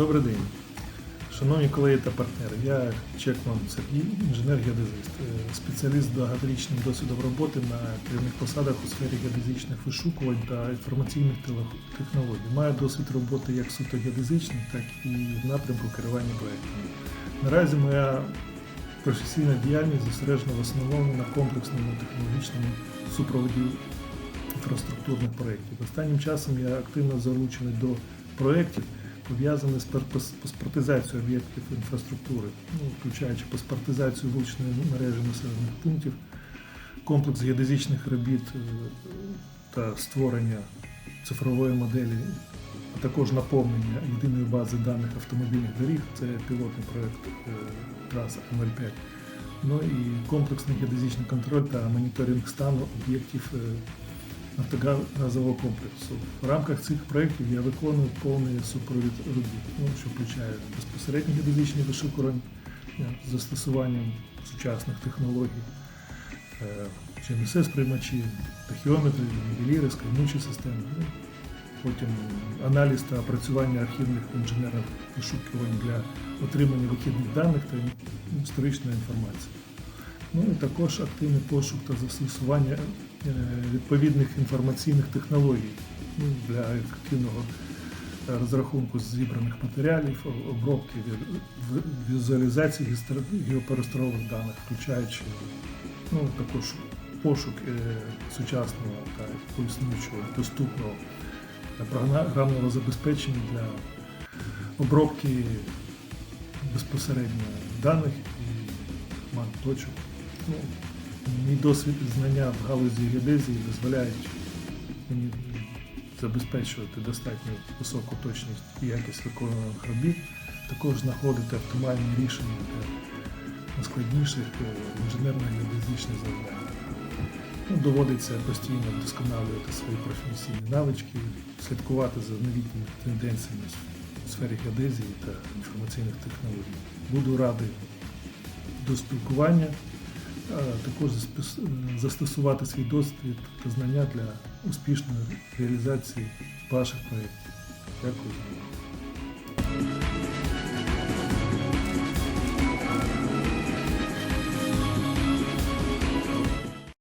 Добрий день. Шановні колеги та партнери, я Чекман Сергій, інженер-геодезист, е, спеціаліст з багаторічним досвідом роботи на керівних посадах у сфері геодезичних вишукувань та інформаційних технологій. Маю досвід роботи як суто геодезичний, так і в напрямку керування проєктами. Наразі моя професійна діяльність зосереджена в основному на комплексному технологічному супроводі інфраструктурних проєктів. Останнім часом я активно залучений до проєктів, пов'язаних з паспортизацією об'єктів інфраструктури, ну, включаючи паспортизацію вуличної мережі населених пунктів, комплекс геодезичних робіт е, та створення цифрової моделі, а також наповнення єдиної бази даних автомобільних доріг. Це пілотний проєкт е, траса МЛ5. Ну і комплексний геодезичний контроль та моніторинг стану об'єктів е, нафтогазового комплексу. В рамках цих проєктів я виконую повний супровід робіт, ну, що включає безпосередньо геодезичні вишукування з застосуванням сучасних технологій, е, GNSS-приймачі, тахіометри, нівеліри, скануючі системи. Ну, Потім аналіз та опрацювання архівних інженерних вишукувань для отримання вихідних даних та історичної інформації. Ну і також активний пошук та застосування е, відповідних інформаційних технологій ну, для ефективного е, розрахунку зібраних матеріалів, обробки візуалізації геопросторових даних, включаючи ну, також пошук е, сучасного та поіснуючого доступного е, програмного забезпечення для обробки безпосередньо даних і мат точок. Ну, мій досвід і знання в галузі геодезії дозволяють мені забезпечувати достатньо високу точність і якість виконуваних робіт, також знаходити оптимальні рішення для найскладніших е, інженерно-геодезичних завдань. Ну, доводиться постійно вдосконалювати свої професійні навички, слідкувати за новітніми тенденціями в сфері геодезії та інформаційних технологій. Буду радий до спілкування, також застосувати свій досвід та знання для успішної реалізації ваших проєктів. Дякую.